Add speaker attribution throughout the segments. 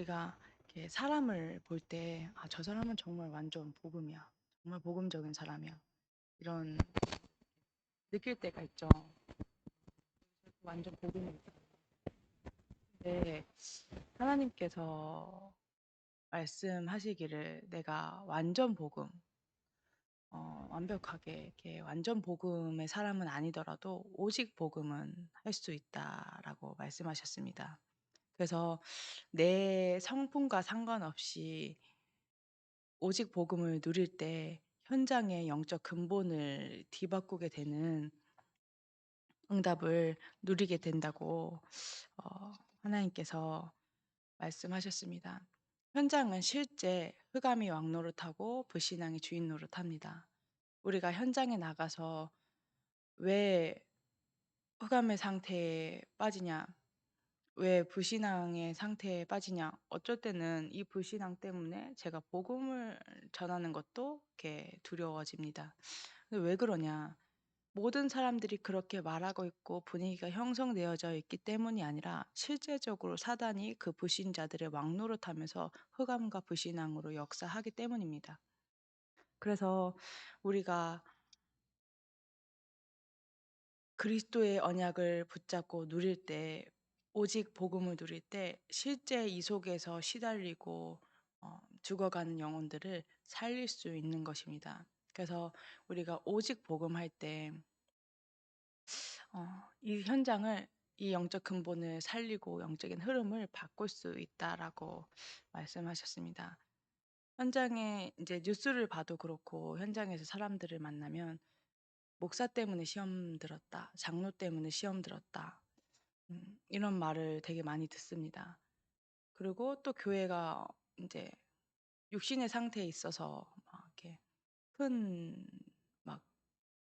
Speaker 1: 우리가 이렇게 사람을 볼 때 '아 저 사람은 정말 완전 복음이야. 정말 복음적인 사람이야.' 이런 느낄 때가 있죠. 완전 복음이다. 근데 하나님께서 말씀하시기를 "내가 완전 복음 어 완벽하게 이렇게 완전 복음의 사람은 아니더라도 오직 복음은 할 수 있다."라고 말씀하셨습니다. 그래서 내 성품과 상관없이 오직 복음을 누릴 때 현장의 영적 근본을 뒤바꾸게 되는 응답을 누리게 된다고 어 하나님께서 말씀하셨습니다. 현장은 실제 흑암이 왕 노릇하고 불신앙이 주인 노릇합니다. 우리가 현장에 나가서 왜 흑암의 상태에 빠지냐? 왜 불신앙의 상태에 빠지냐? 어쩔 때는 이 불신앙 때문에 제가 복음을 전하는 것도 이렇게 두려워집니다. 근데 왜 그러냐? 모든 사람들이 그렇게 말하고 있고 분위기가 형성되어져 있기 때문이 아니라 실제적으로 사단이 그 불신자들의 왕노릇하면서 흑암과 불신앙으로 역사하기 때문입니다. 그래서 우리가 그리스도의 언약을 붙잡고 누릴 때 오직 복음을 누릴 때 실제 이 속에서 시달리고 어 죽어가는 영혼들을 살릴 수 있는 것입니다. 그래서 우리가 오직 복음 할 때 어 이 현장을 이 영적 근본을 살리고 영적인 흐름을 바꿀 수 있다라고 말씀하셨습니다. 현장에 인제 뉴스를 봐도 그렇고 현장에서 사람들을 만나면 "목사 때문에 시험 들었다. 장로 때문에 시험 들었다." 음 이런 말을 되게 많이 듣습니다. 그리고 또 교회가 인제 육신의 상태에 있어서 막 이렇게 큰 막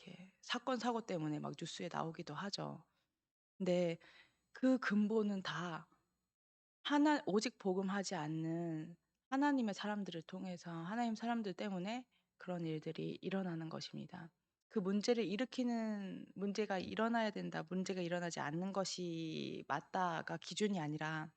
Speaker 1: 이렇게 사건 사고 때문에 막 뉴스에 나오기도 하죠. 근데 그 근본은 다 하나 오직 복음하지 않는 하나님의 사람들을 통해서 하나님 사람들 때문에 그런 일들이 일어나는 것입니다. 그 문제를 일으키는 문제가 일어나야 된다, 문제가 일어나지 않는 것이 맞다가 기준이 아니라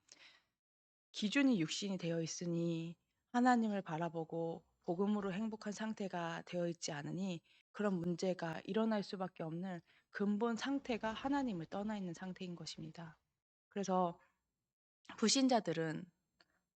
Speaker 1: 기준이 육신이 되어 있으니 하나님을 바라보고 복음으로 행복한 상태가 되어 있지 않으니 그런 문제가 일어날 수밖에 없는 근본 상태가 하나님을 떠나 있는 상태인 것입니다. 그래서 불신자들은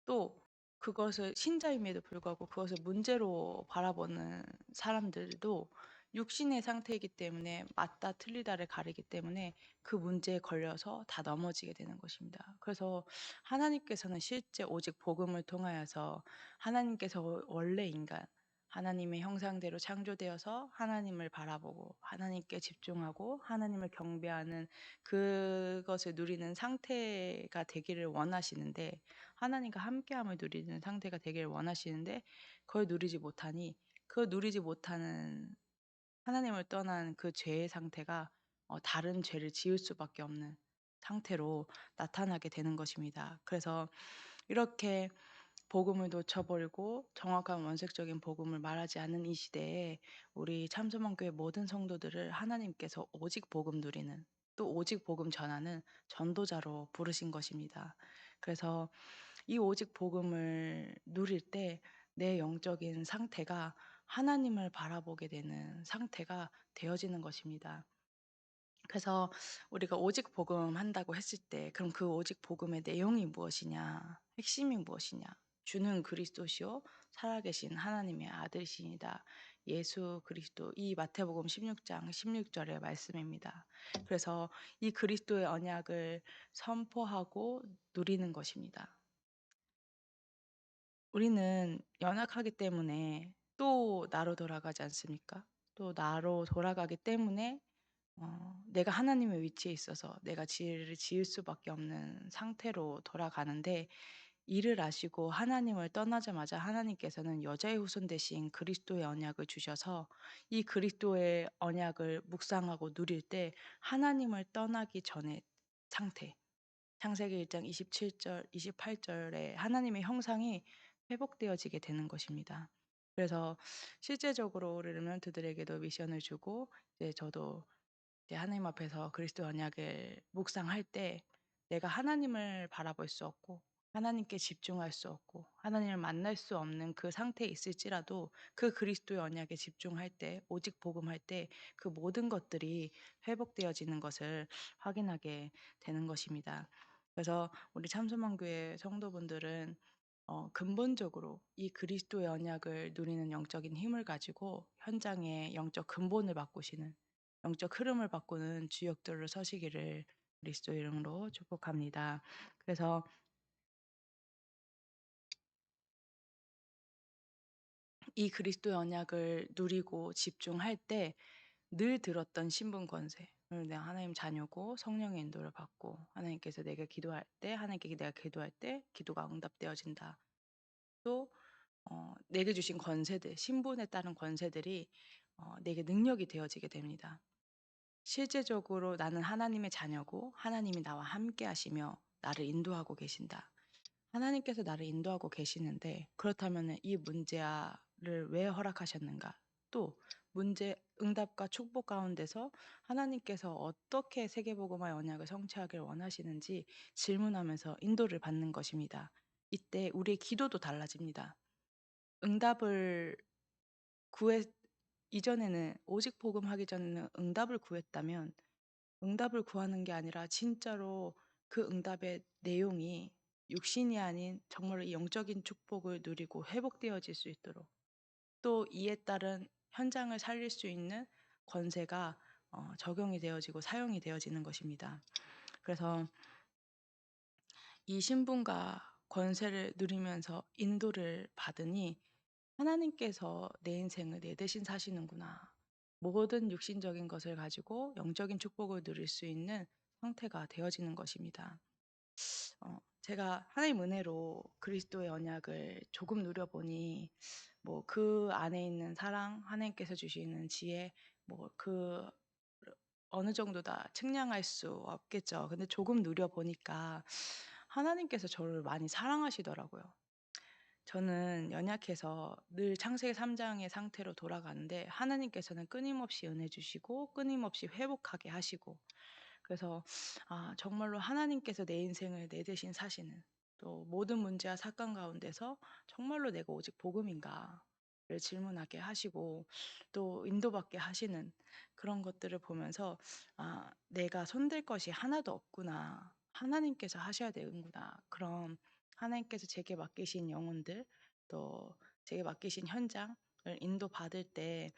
Speaker 1: 또 그것을 신자임에도 불구하고 그것을 문제로 바라보는 사람들도 육신의 상태이기 때문에 맞다 틀리다를 가리기 때문에 그 문제에 걸려서 다 넘어지게 되는 것입니다. 그래서 하나님께서는 실제 오직 복음을 통하여서 하나님께서 원래 인간 하나님의 형상대로 창조되어서 하나님을 바라보고 하나님께 집중하고 하나님을 경배하는 그것을 누리는 상태가 되기를 원하시는데 하나님과 함께함을 누리는 상태가 되기를 원하시는데 그걸 누리지 못하니 그 누리지 못하는 하나님을 떠난 그 죄의 상태가 어 다른 죄를 지을 수밖에 없는 상태로 나타나게 되는 것입니다. 그래서 이렇게 복음을 놓쳐버리고 정확한 원색적인 복음을 말하지 않는 이 시대에 우리 참소망교회 모든 성도들을 하나님께서 오직 복음 누리는 또 오직 복음 전하는 전도자로 부르신 것입니다. 그래서 이 오직 복음을 누릴 때 내 영적인 상태가 하나님을 바라보게 되는 상태가 되어지는 것입니다. 그래서 우리가 오직 복음 한다고 했을 때 그럼 그 오직 복음의 내용이 무엇이냐? 핵심이 무엇이냐? 주는 그리스도시요 살아계신 하나님의 아들이시니다. 예수 그리스도 이 마태복음 16장 16절의 말씀입니다. 그래서 이 그리스도의 언약을 선포하고 누리는 것입니다. 우리는 연약하기 때문에 또 나로 돌아가지 않습니까? 또 나로 돌아가기 때문에 어 내가 하나님의 위치에 있어서 내가 지혜를 지을 수밖에 없는 상태로 돌아가는데 이를 아시고 하나님을 떠나자마자 하나님께서는 여자의 후손 대신 그리스도의 언약을 주셔서 이 그리스도의 언약을 묵상하고 누릴 때 하나님을 떠나기 전의 상태 창세기 1장 27절 28절에 하나님의 형상이 회복되어지게 되는 것입니다. 그래서 실제적으로 우리 르멘트들에게도 미션을 주고 이제 저도 이제 하나님 앞에서 그리스도 언약을 묵상할 때 내가 하나님을 바라볼 수 없고 하나님께 집중할 수 없고 하나님을 만날 수 없는 그 상태에 있을지라도 그 그리스도의 언약에 집중할 때 오직 복음할 때 그 모든 것들이 회복되어지는 것을 확인하게 되는 것입니다. 그래서 우리 참소망교회 성도분들은 어, 근본적으로 이 그리스도의 언약을 누리는 영적인 힘을 가지고 현장에 영적 근본을 바꾸시는 영적 흐름을 바꾸는 주역들로 서시기를 그리스도 이름으로 축복합니다. 그래서 이 그리스도의 언약을 누리고 집중할 때 늘 들었던 신분 권세. 오늘 내가 하나님 자녀고 성령의 인도를 받고 하나님께서 내가 기도할 때 하나님께 내가 기도할 때 기도가 응답되어진다. 또 어, 내게 주신 권세들, 신분에 따른 권세들이 어, 내게 능력이 되어지게 됩니다. 실제적으로 나는 하나님의 자녀고 하나님이 나와 함께 하시며 나를 인도하고 계신다. 하나님께서 나를 인도하고 계시는데 그렇다면 이 문제를 왜 허락하셨는가? 또 문제 응답과 축복 가운데서 하나님께서 어떻게 세계복음화의 언약을 성취하길 원하시는지 질문하면서 인도를 받는 것입니다. 이때 우리의 기도도 달라집니다. 응답을 구해 이전에는 오직 복음하기 전에는 응답을 구했다면 응답을 구하는 게 아니라 진짜로 그 응답의 내용이 육신이 아닌 정말로 이 영적인 축복을 누리고 회복되어질 수 있도록 또 이에 따른 현장을 살릴 수 있는 권세가 어, 적용이 되어지고 사용이 되어지는 것입니다. 그래서 이 신분과 권세를 누리면서 인도를 받으니 하나님께서 내 인생을 내 대신 사시는구나. 모든 육신적인 것을 가지고 영적인 축복을 누릴 수 있는 상태가 되어지는 것입니다. 어, 제가 하나님 은혜로 그리스도의 언약을 조금 누려보니 뭐 그 안에 있는 사랑, 하나님께서 주시는 지혜, 뭐 그 어느 정도 다 측량할 수 없겠죠. 근데 조금 누려 보니까 하나님께서 저를 많이 사랑하시더라고요. 저는 연약해서 늘 창세기 3장의 상태로 돌아가는데 하나님께서는 끊임없이 은혜 주시고 끊임없이 회복하게 하시고 그래서 아 정말로 하나님께서 내 인생을 내 대신 사시는 또 모든 문제와 사건 가운데서 정말로 내가 오직 복음인가 를 질문하게 하시고 또 인도받게 하시는 그런 것들을 보면서 아 내가 손댈 것이 하나도 없구나. 하나님께서 하셔야 되는구나 그런 하나님께서 제게 맡기신 영혼들 또 제게 맡기신 현장을 인도받을 때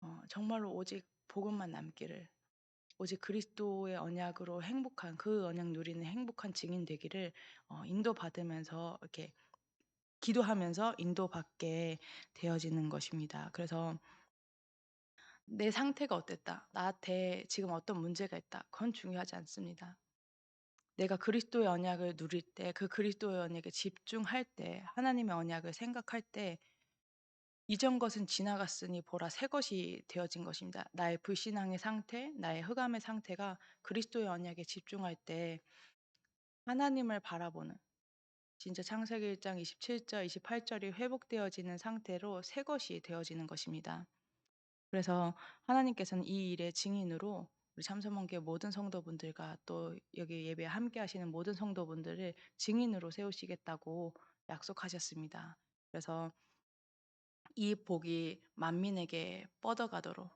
Speaker 1: 어, 정말로 오직 복음만 남기를 오직 그리스도의 언약으로 행복한 그 언약 누리는 행복한 증인 되기를 어, 인도받으면서 이렇게 기도하면서 인도받게 되어지는 것입니다. 그래서 내 상태가 어땠다, 나한테 지금 어떤 문제가 있다, 그건 중요하지 않습니다. 내가 그리스도의 언약을 누릴 때, 그 그리스도의 언약에 집중할 때, 하나님의 언약을 생각할 때, 이전 것은 지나갔으니 보라 새 것이 되어진 것입니다. 나의 불신앙의 상태, 나의 흑암의 상태가 그리스도의 언약에 집중할 때 하나님을 바라보는 진짜 창세기 1장 27절, 28절이 회복되어지는 상태로 새 것이 되어지는 것입니다. 그래서 하나님께서는 이 일의 증인으로 우리 참소문교회 모든 성도분들과 또 여기 예배 함께 하시는 모든 성도분들을 증인으로 세우시겠다고 약속하셨습니다. 그래서 이 복이 만민에게 뻗어가도록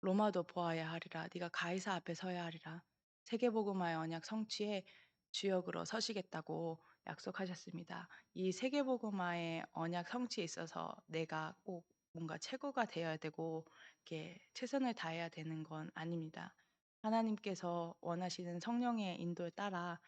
Speaker 1: 로마도 보아야 하리라 네가 가이사 앞에 서야 하리라 세계복음화의 언약 성취에 주역으로 서시겠다고 약속하셨습니다. 이 세계복음화의 언약 성취에 있어서 내가 꼭 뭔가 최고가 되어야 되고 이렇게 최선을 다해야 되는 건 아닙니다. 하나님께서 원하시는 성령의 인도에 따라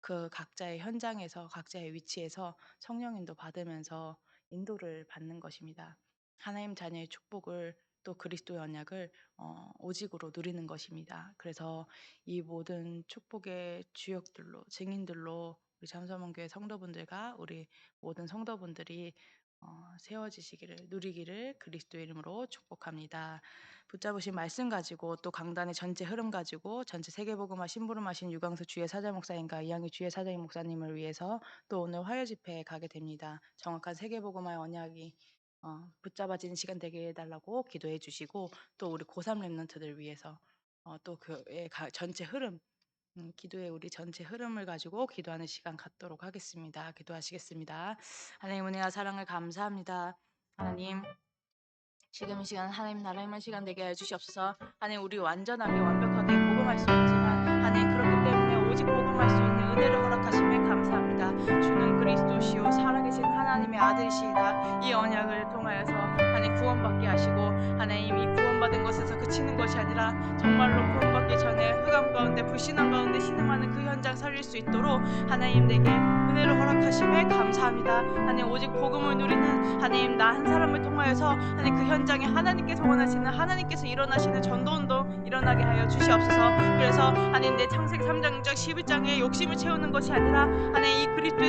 Speaker 1: 그 각자의 현장에서 각자의 위치에서 성령 인도 받으면서 인도를 받는 것입니다. 하나님 자녀의 축복을 또 그리스도의 언약을 어, 오직으로 누리는 것입니다. 그래서 이 모든 축복의 주역들로 증인들로 우리 잠수문교회 성도분들과 우리 모든 성도분들이 어, 세워지시기를 누리기를 그리스도 이름으로 축복합니다. 붙잡으신 말씀 가지고 또 강단의 전체 흐름 가지고 전체 세계복음화 심부름하신 유광수 주의 사자 목사님과 이양희 주의 사장님 목사님을 위해서 또 오늘 화요 집회에 가게 됩니다. 정확한 세계복음화의 언약이 어, 붙잡아지는 시간 되게 해달라고 기도해 주시고 또 우리 고3 랩런트들 위해서 어, 또 그의 전체 흐름 음, 기도의 우리 전체 흐름을 가지고 기도하는 시간 갖도록 하겠습니다. 기도하시겠습니다. 하나님 은혜와 사랑을 감사합니다. 하나님 지금 이 시간 하나님 나라 임할 시간 되게 해주시옵소서. 하나님 우리 완전하게 완벽하게 복음할 수 없지만 하나님 그렇기 때문에 오직 복음할 수 있는 은혜를 허락하심에 감사합니다. 주는 그리스도시요 살아계신 하나님의 아들이시다. 이 언약을 통하여서 하나님 구원받게 하시고 하나님 이 구원받은 것에서 그치는 것이 아니라 정말로 구원받기 전에 흑암 가운데 그 현장 살릴 수 있도록 하나님 내게 은혜를 허락하심에 감사합니다. 하나님 오직 복음을 누리는 하나님 나 한 사람을 통하여서 하나님 그 현장에 하나님께서 원하시는 하나님께서 일어나시는 전도운동 일어나게 하여 주시옵소서. 그래서 하나님 내 창세기 3장 6장 11장에 욕심을 채우는 것이 아니라 하나님 이 그리스도의